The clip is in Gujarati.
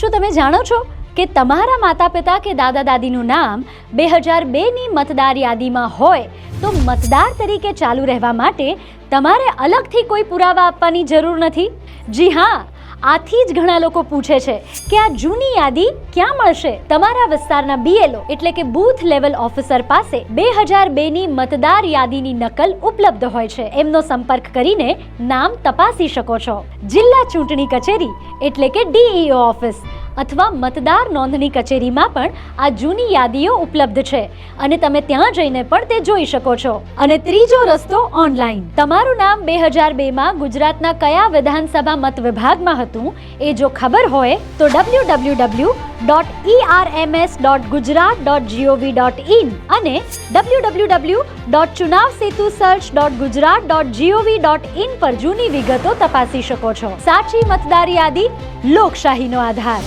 શું તમે જાણો છો કે તમારા માતા પિતા કે દાદા દાદીનું નામ બે હજાર બેની મતદાર યાદીમાં હોય તો મતદાર તરીકે ચાલુ રહેવા માટે તમારે અલગથી કોઈ પુરાવા આપવાની જરૂર નથી? જી હા આથી જ ઘણા લોકો પૂછે છે કે આ જૂની યાદી ક્યાં મળશે? તમારા વિસ્તારના બીએલઓ એટલે કે બૂથ લેવલ ઓફિસર પાસે બે હજાર બેની મતદાર યાદીની નકલ ઉપલબ્ધ હોય છે. એમનો સંપર્ક કરીને નામ તપાસી શકો છો. જિલ્લા ચૂંટણી કચેરી એટલે કે ડીઈઓ ઓફિસ. અથવા મતદાર નોંધણી કચેરીમાં પણ આ જૂની યાદીઓ ઉપલબ્ધ છે. અને તમે ત્યાં જઈને પણ તે જોઈ શકો છો. અને ત્રીજો રસ્તો ઓનલાઈન. તમારું નામ બે હજાર બેમાં ગુજરાતના કયા વિધાનસભા મત વિભાગમાં હતું એ જો ખબર હોય તો W W W dot ERMS dot Gujarat dot GOV dot in અને W W W dot Chunav Setu search dot Gujarat dot GOV dot in પર જૂની વિગતો તપાસી શકો છો. સાચી મતદાર યાદી, લોકશાહીનો આધાર.